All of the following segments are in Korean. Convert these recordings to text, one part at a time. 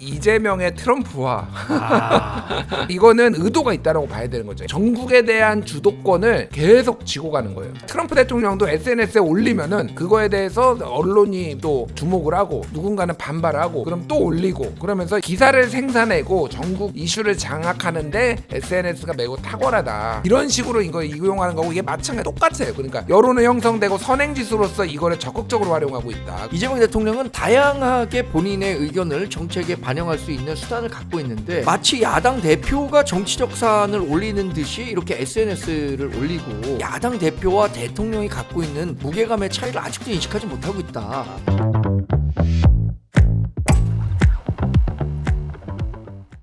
이재명의 트럼프와 아, 이거는 의도가 있다라고 봐야 되는 거죠. 전국에 대한 주도권을 계속 쥐고 가는 거예요. 트럼프 대통령도 SNS에 올리면은 그거에 대해서 언론이 또 주목을 하고 누군가는 반발하고 그럼 또 올리고 그러면서 기사를 생산내고 전국 이슈를 장악하는데 SNS가 매우 탁월하다. 이런 식으로 이거 이용하는 거고 이게 마찬가지 똑같아요. 그러니까 여론은 형성되고 선행지수로서 이거를 적극적으로 활용하고 있다. 이재명 대통령은 다양하게 본인의 의견을 정책에 반영할 수 있는 수단을 갖고 있는데 마치 야당 대표가 정치적 사안을 올리는 듯이 이렇게 SNS를 올리고 야당 대표와 대통령이 갖고 있는 무게감의 차이를 아직도 인식하지 못하고 있다.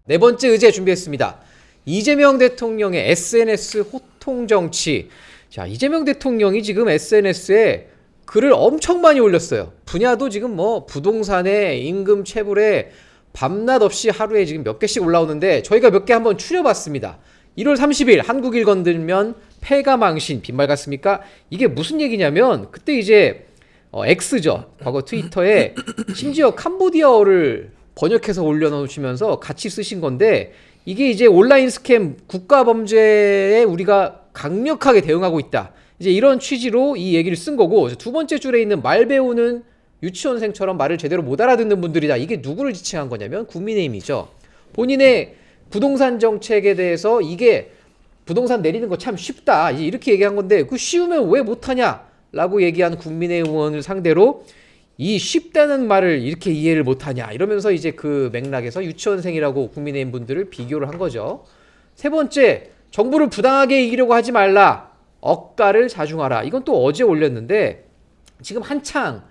네 번째 의제 준비했습니다. 이재명 대통령의 SNS 호통 정치. 자, 이재명 대통령이 지금 SNS에 글을 엄청 많이 올렸어요. 분야도 지금 뭐 부동산에 임금 체불에 밤낮 없이 하루에 지금 몇 개씩 올라오는데 저희가 몇 개 한번 추려봤습니다. 1월 30일 한국일 건들면 폐가 망신 빈말 같습니까? 이게 무슨 얘기냐면 그때 이제 어, X죠. 과거 트위터에 심지어 캄보디아어를 번역해서 올려놓으시면서 같이 쓰신 건데 이게 이제 온라인 스캠 국가 범죄에 우리가 강력하게 대응하고 있다. 이제 이런 취지로 이 얘기를 쓴 거고 두 번째 줄에 있는 말 배우는 유치원생처럼 말을 제대로 못 알아듣는 분들이다. 이게 누구를 지칭한 거냐면 국민의힘이죠. 본인의 부동산 정책에 대해서 이게 부동산 내리는 거 참 쉽다. 이렇게 얘기한 건데 그 쉬우면 왜 못하냐? 라고 얘기한 국민의 의원을 상대로 이 쉽다는 말을 이렇게 이해를 못하냐 이러면서 이제 그 맥락에서 유치원생이라고 국민의힘 분들을 비교를 한 거죠. 세 번째 정부를 부당하게 이기려고 하지 말라 억가를 자중하라 이건 또 어제 올렸는데 지금 한창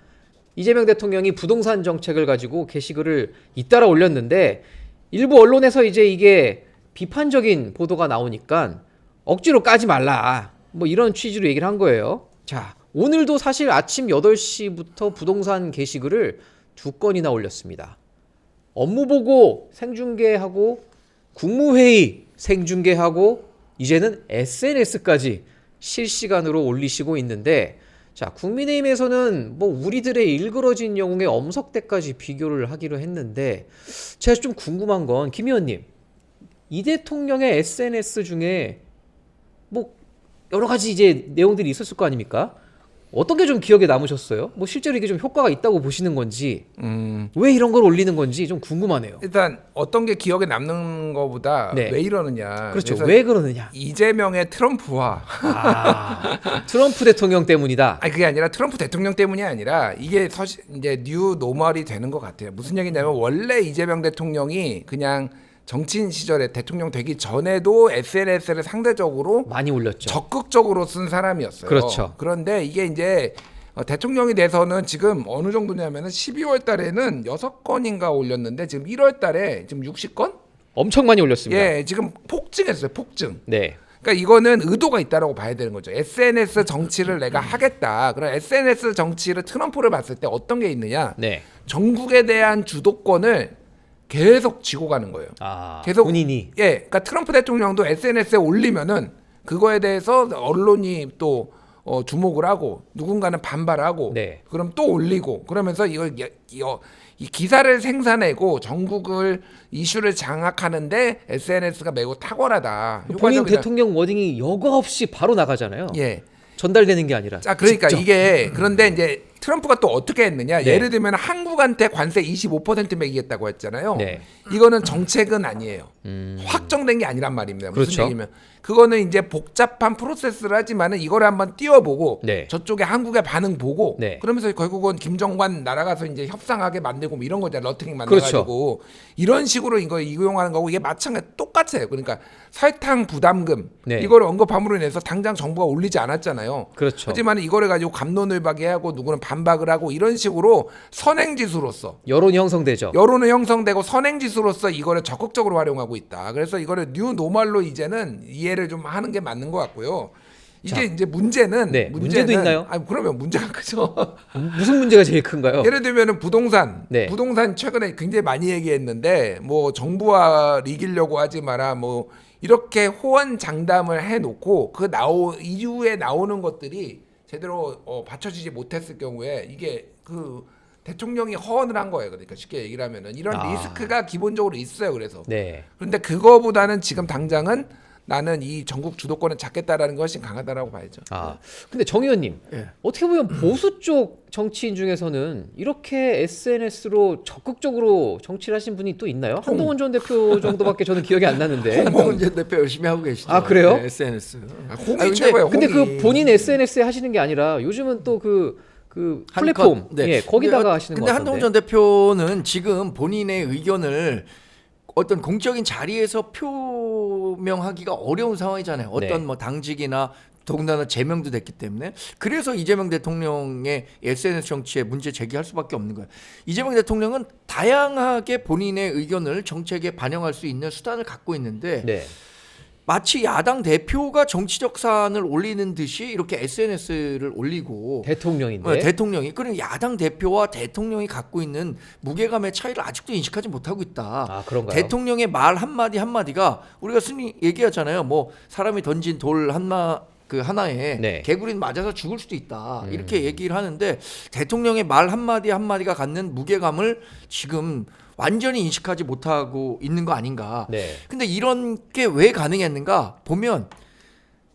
이재명 대통령이 부동산 정책을 가지고 게시글을 잇따라 올렸는데 일부 언론에서 이제 이게 비판적인 보도가 나오니까 억지로 까지 말라 뭐 이런 취지로 얘기를 한 거예요. 자 오늘도 사실 아침 8시부터 부동산 게시글을 두 건이나 올렸습니다. 업무 보고 생중계하고 국무회의 생중계하고 이제는 SNS까지 실시간으로 올리시고 있는데 자 국민의힘에서는 뭐 우리들의 일그러진 영웅의 엄석대까지 비교를 하기로 했는데 제가 좀 궁금한 건 김 의원님 이 대통령의 SNS 중에 뭐 여러 가지 이제 내용들이 있었을 거 아닙니까? 어떤 게 좀 기억에 남으셨어요? 뭐 실제로 이게 좀 효과가 있다고 보시는 건지 음, 왜 이런 걸 올리는 건지 좀 궁금하네요. 일단 어떤 게 기억에 남는 거보다 네. 왜 이러느냐. 그렇죠. 그래서 왜 그러느냐? 이재명의 트럼프와 아, 트럼프 대통령 때문이다. 아니 그게 아니라 트럼프 대통령 때문이 아니라 이게 사실 이제 뉴 노멀이 되는 것 같아요. 무슨 얘기냐면 원래 이재명 대통령이 그냥 정치인 시절에 대통령 되기 전에도 SNS를 상대적으로 많이 올렸죠. 적극적으로 쓴 사람이었어요. 그렇죠. 그런데 이게 이제 어, 대통령이 돼서는 지금 어느 정도냐면은 12월 달에는 6건인가 올렸는데 지금 1월 달에 지금 60건? 엄청 많이 올렸습니다. 예, 지금 폭증했어요. 폭증. 네. 그러니까 이거는 의도가 있다라고 봐야 되는 거죠. SNS 정치를 내가 하겠다. 그럼 SNS 정치를 트럼프를 봤을 때 어떤 게 있느냐? 네. 전국에 대한 주도권을 계속 쥐고 가는 거예요. 아, 계속 본인이 예, 그러니까 트럼프 대통령도 SNS에 올리면은 그거에 대해서 언론이 또 어, 주목을 하고 누군가는 반발하고 네. 그럼 또 올리고 그러면서 이걸 예- 이, 어, 이 기사를 생산내고 전국을 이슈를 장악하는데 SNS가 매우 탁월하다. 본인 효과적이다. 대통령 워딩이 여과 없이 바로 나가잖아요. 예. 전달되는 게 아니라. 자, 그러니까 직접. 이게 그런데 이제 트럼프가 또 어떻게 했느냐? 네. 예를 들면 한국한테 관세 25% 매기겠다고 했잖아요. 네. 이거는 정책은 아니에요. 음. 확정된 게 아니란 말입니다. 무슨 그렇죠. 얘기면 그거는 이제 복잡한 프로세스를 하지만은 이거를 한번 띄워보고 네. 저쪽에 한국의 반응 보고 네. 그러면서 결국은 김정관 날아가서 이제 협상하게 만들고 뭐 이런 거잖아요. 그렇죠. 만들어가지고 이런 식으로 이거 이용하는 거고 이게 마찬가지 똑같아요. 그러니까 설탕 부담금 네. 이거를 언급함으로 인해서 당장 정부가 올리지 않았잖아요. 그렇죠. 하지만 이거를 가지고 감론을박이 하고 누구는 반 박을 하고 이런 식으로 선행지수로서 여론이 형성되죠. 여론은 형성되고 선행지수로서 이거를 적극적으로 활용하고 있다. 그래서 이거를 뉴 노멀로 이제는 이해를 좀 하는 게 맞는 것 같고요. 이게 자. 이제 문제는 네, 문제도 있나요? 아니 그러면 문제가 크죠. 무슨 문제가 제일 큰가요? 예를 들면은 부동산, 네. 부동산 최근에 굉장히 많이 얘기했는데 뭐 정부와 이기려고 하지 마라 뭐 이렇게 호언 장담을 해놓고 그 나오 이후에 나오는 것들이 제대로 어, 받쳐지지 못했을 경우에 이게 그 대통령이 허언을 한 거예요. 그러니까 쉽게 얘기를 하면은 이런 아. 리스크가 기본적으로 있어요. 그래서 네. 그런데 그거보다는 지금 당장은 나는 이 전국 주도권을 잡겠다라는 것이 강하다라고 봐야죠. 아 근데 정 의원님 예. 어떻게 보면 보수 쪽 정치인 중에서는 이렇게 SNS로 적극적으로 정치를 하신 분이 또 있나요? 한동훈 전 대표 정도밖에 저는 기억이 안 나는데. 한동훈 전 대표 열심히 하고 계시죠. 아, 그래요? 네, SNS. 아, 홍이 아, 근데- 최고예요. 근데 그 홍이. 본인 SNS에 하시는 게 아니라 요즘은 또그그한 플랫폼 컷, 네. 예 거기다가 근데, 하시는 것 근데. 한동훈 전 대표는 지금 본인의 의견을 어떤 공적인 자리에서 표명하기가 어려운 상황이잖아요. 어떤 네. 뭐 당직이나 더군다나 제명도 됐기 때문에 그래서 이재명 대통령의 SNS 정치에 문제 제기할 수밖에 없는 거예요. 이재명 대통령은 다양하게 본인의 의견을 정책에 반영할 수 있는 수단을 갖고 있는데 네. 마치 야당 대표가 정치적 사안을 올리는 듯이 이렇게 SNS를 올리고 대통령인데. 어, 대통령이 그런 야당 대표와 대통령이 갖고 있는 무게감의 차이를 아직도 인식하지 못하고 있다. 아 그런가요? 대통령의 말 한마디 한마디가 우리가 흔히 얘기하잖아요. 뭐 사람이 던진 돌 하나 그 하나에 네. 개구리 맞아서 죽을 수도 있다. 음. 이렇게 얘기를 하는데 대통령의 말 한마디 한마디가 갖는 무게감을 지금 완전히 인식하지 못하고 있는 거 아닌가. 네. 근데 이런 게 왜 가능했는가 보면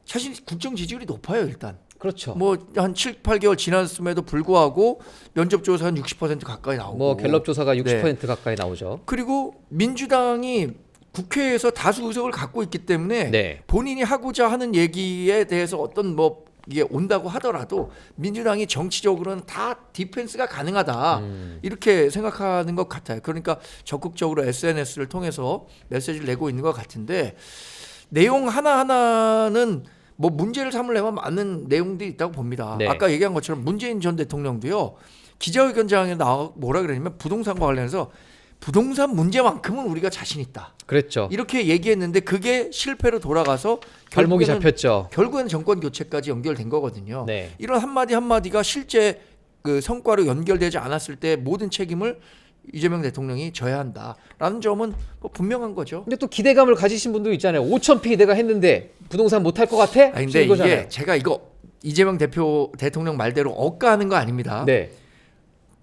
사실 국정 지지율이 높아요, 일단. 그렇죠. 뭐 한 7, 8개월 지났음에도 불구하고 면접 조사 한60% 가까이 나오고 뭐 갤럽 조사가 60% 네. 가까이 나오죠. 그리고 민주당이 국회에서 다수 의석을 갖고 있기 때문에 네. 본인이 하고자 하는 얘기에 대해서 어떤 뭐 이게 온다고 하더라도 민주당이 정치적으로는 다 디펜스가 가능하다 음. 이렇게 생각하는 것 같아요. 그러니까 적극적으로 SNS를 통해서 메시지를 내고 있는 것 같은데 내용 하나 하나는 뭐 문제를 삼으려면 많은 내용들이 있다고 봅니다. 네. 아까 얘기한 것처럼 문재인 전 대통령도요 기자회견장에 나와 뭐라 그러냐면 부동산과 관련해서 부동산 문제만큼은 우리가 자신 있다. 그랬죠. 이렇게 얘기했는데 그게 실패로 돌아가서 발목이 잡혔죠. 결국에는 정권 교체까지 연결된 거거든요. 네. 이런 한마디 한마디가 실제 그 성과로 연결되지 않았을 때 모든 책임을 이재명 대통령이 져야 한다라는 점은 뭐 분명한 거죠. 근데 또 기대감을 가지신 분도 있잖아요. 5,000피 내가 했는데 부동산 못 할 것 같아? 아 근데. 이게 제가 이거 이재명 대표 대통령 말대로 억까하는 거 아닙니다. 네.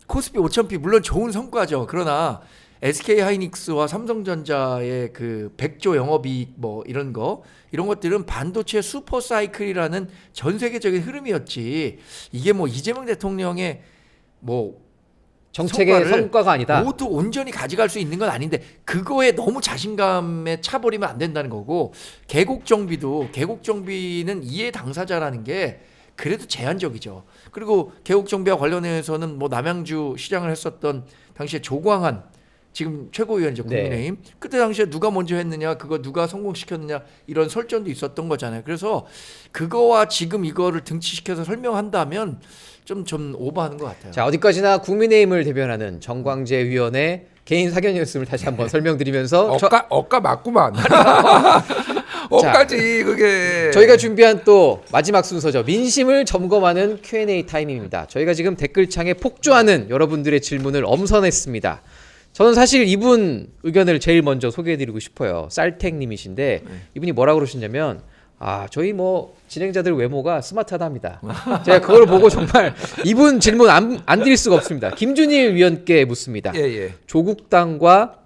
코스피 5,000피 물론 좋은 성과죠. 그러나 SK 하이닉스와 삼성전자의 그 100조 영업이익 뭐 이런 거 이런 것들은 반도체 슈퍼 사이클이라는 전 세계적인 흐름이었지. 이게 뭐 이재명 대통령의 뭐 정책의 성과가 아니다. 모두 온전히 가져갈 수 있는 건 아닌데 그거에 너무 자신감에 차버리면 안 된다는 거고 개국 정비도 개국 정비는 이해 당사자라는 게 그래도 제한적이죠. 그리고 개국 정비와 관련해서는 뭐 남양주 시장을 했었던 당시에 조광한 지금 최고위원이죠 네. 국민의힘 그때 당시에 누가 먼저 했느냐 그거 누가 성공시켰느냐 이런 설전도 있었던 거잖아요. 그래서 그거와 지금 이거를 등치시켜서 설명한다면 좀좀 오버하는 것 같아요. 자 어디까지나 국민의힘을 대변하는 정광재 위원의 개인 사견이었음을 다시 한번 설명드리면서 저, 억까 억까 맞구만. 억까지 그게. 저희가 준비한 또 마지막 순서죠. 민심을 점검하는 Q&A 타임입니다. 저희가 지금 댓글창에 폭주하는 여러분들의 질문을 엄선했습니다. 저는 사실 이분 의견을 제일 먼저 소개해드리고 싶어요. 쌀탱님이신데 이분이 뭐라 그러셨냐면 아 저희 뭐 진행자들 외모가 스마트하답니다. 제가 그걸 보고 정말 이분 질문 안, 안 드릴 수가 없습니다. 김준일 위원께 묻습니다. 예 예. 조국당과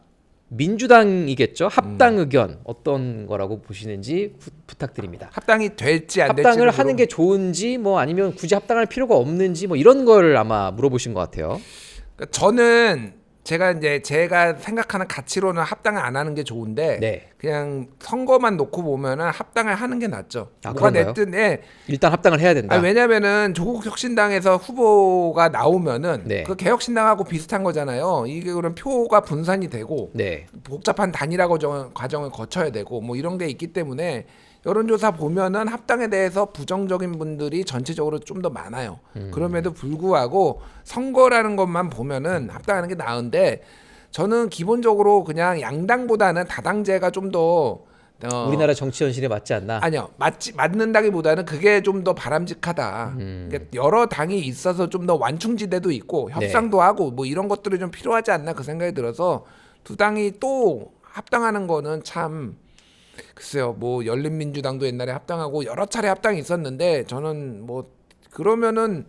민주당이겠죠. 합당 의견 어떤 거라고 보시는지 부, 부탁드립니다. 합당이 될지 안 될지. 합당을 하는 게 좋은지 뭐 아니면 굳이 합당할 필요가 없는지 뭐 이런 걸 아마 물어보신 것 같아요. 그러니까 저는 제가 이제 제가 생각하는 가치로는 합당을 안 하는 게 좋은데 네. 그냥 선거만 놓고 보면은 합당을 하는 게 낫죠. 아, 뭐가 그런가요? 됐든 예. 일단 합당을 해야 된다. 아니, 왜냐면은 조국 혁신당에서 후보가 나오면은 네. 그 개혁신당하고 비슷한 거잖아요. 이게 그럼 표가 분산이 되고 네. 복잡한 단일화 과정, 과정을 거쳐야 되고 뭐 이런 게 있기 때문에 여론조사 보면은 합당에 대해서 부정적인 분들이 전체적으로 좀 더 많아요. 음. 그럼에도 불구하고 선거라는 것만 보면은 합당하는 게 나은데 저는 기본적으로 그냥 양당보다는 다당제가 좀더 어, 우리나라 정치 현실에 맞지 않나. 아니요 맞지 맞는다기보다는 그게 좀 더 바람직하다. 음. 그러니까 여러 당이 있어서 좀 더 완충지대도 있고 네. 협상도 하고 뭐 이런 것들이 좀 필요하지 않나 그 생각이 들어서 두 당이 또 합당하는 거는 참 글쎄요 뭐 열린민주당도 옛날에 합당하고 여러 차례 합당이 있었는데 저는 뭐 그러면은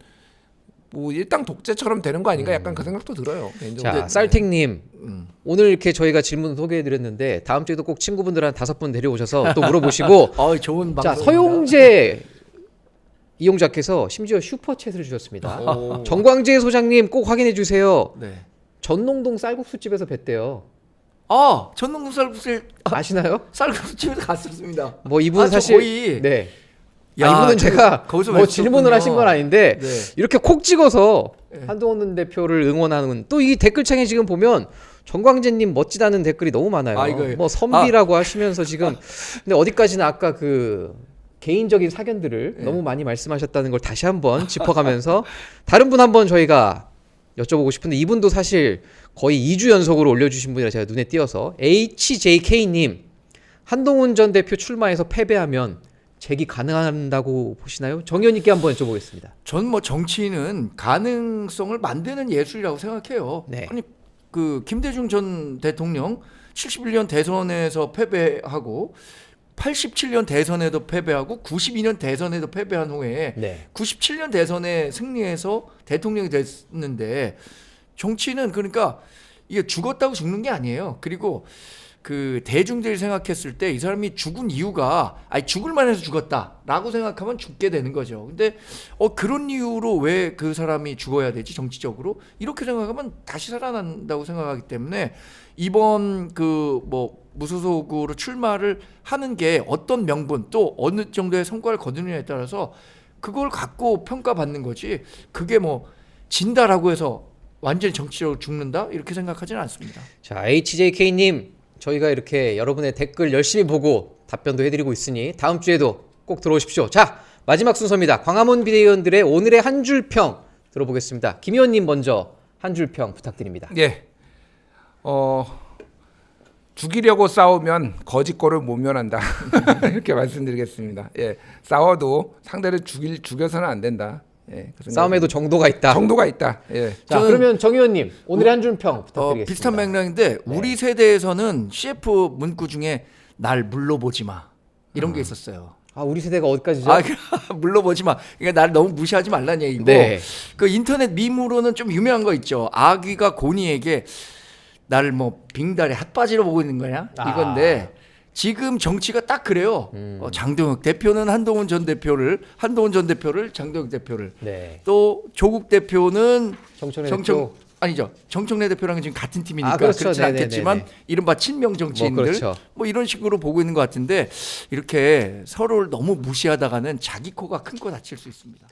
뭐 일당 독재처럼 되는 거 아닌가 약간 그 생각도 들어요. 자, 쌀탱님 음. 오늘 이렇게 저희가 질문 소개해드렸는데 다음 주에도 꼭 친구분들 한 다섯 분 데려오셔서 또 물어보시고 어, 좋은 자 방송. 서용재 이용자께서 심지어 슈퍼챗을 주셨습니다. 오. 정광재 소장님 꼭 확인해 주세요. 네. 전농동 쌀국수 집에서 뵀대요. 아, 전농 쌀국수 아시나요? 쌀국수 집에 갔었습니다. 뭐 이분 아, 저 사실 거의- 네. 야, 아, 이분은 저- 제가 거기서 뭐 뵀었군요. 질문을 하신 건 아닌데 네. 이렇게 콕 찍어서 네. 한동훈 대표를 응원하는 또 이 댓글창에 지금 보면 정광재님 멋지다는 댓글이 너무 많아요. 아, 뭐 선비라고 하시면서 지금 근데 어디까지나 아까 그 개인적인 사견들을 네. 너무 많이 말씀하셨다는 걸 다시 한번 짚어가면서 다른 분 한번 저희가 여쭤보고 싶은데 이분도 사실 거의 2주 연속으로 올려주신 분이라 제가 눈에 띄어서 HJK님 한동훈 전 대표 출마해서 패배하면 재기 가능한다고 보시나요? 정의원님께 한번 여쭤보겠습니다. 전 뭐 정치는 가능성을 만드는 예술이라고 생각해요. 네. 아니 그 김대중 전 대통령 71년 대선에서 패배하고 87년 대선에도 패배하고 92년 대선에도 패배한 후에 네. 97년 대선에 승리해서 대통령이 됐는데 정치는 그러니까 이게 죽었다고 죽는 게 아니에요. 그리고 그 대중들이 생각했을 때 이 사람이 죽은 이유가 아니 죽을 만해서 죽었다라고 생각하면 죽게 되는 거죠. 근데 어 그런 이유로 왜 그 사람이 죽어야 되지 정치적으로 이렇게 생각하면 다시 살아난다고 생각하기 때문에 이번 그 뭐 무소속으로 출마를 하는 게 어떤 명분 또 어느 정도의 성과를 거두느냐에 따라서 그걸 갖고 평가받는 거지 그게 뭐 진다라고 해서 완전히 정치적으로 죽는다 이렇게 생각하지는 않습니다. 자, HJK님, 저희가 이렇게 여러분의 댓글 열심히 보고 답변도 해드리고 있으니 다음 주에도 꼭 들어오십시오. 자, 마지막 순서입니다. 광화문 비대위원들의 오늘의 한 줄 평 들어보겠습니다. 김 의원님 먼저 한 줄 평 부탁드립니다. 예. 어 죽이려고 싸우면 거짓골을 모면한다. 이렇게 말씀드리겠습니다. 예. 싸워도 상대를 죽일 죽여서는 안 된다. 예. 그 싸움에도 정도가 있다. 정도가 있다. 예. 자, 저는- 그러면 정 의원님 오늘의 한 줄평 어, 부탁드리겠습니다. 비슷한 맥락인데 우리 세대에서는 CF 문구 중에 날 물러보지 마 이런 게 있었어요. 아, 우리 세대가 어디까지죠? 아, 그, 물러보지 마. 그러니까 날 너무 무시하지 말라는 얘기고. 네. 그 인터넷 밈으로는 좀 유명한 거 있죠. 아귀가 고니에게 나를 뭐 빙다리 핫바지로 보고 있는 거냐? 아. 이건데 지금 정치가 딱 그래요. 음. 어, 장동혁 대표는 한동훈 전 대표를 한동훈 전 대표를 장동혁 대표를 네. 또 조국 대표는 정청래 정청 대표. 아니죠. 정청래 대표랑은 지금 같은 팀이니까 아, 그렇죠. 그렇진 네네네네. 않겠지만 이른바 친명 정치인들 뭐 뭐, 그렇죠. 이런 식으로 보고 있는 것 같은데 이렇게 서로를 너무 무시하다가는 자기 코가 큰 코 다칠 수 있습니다.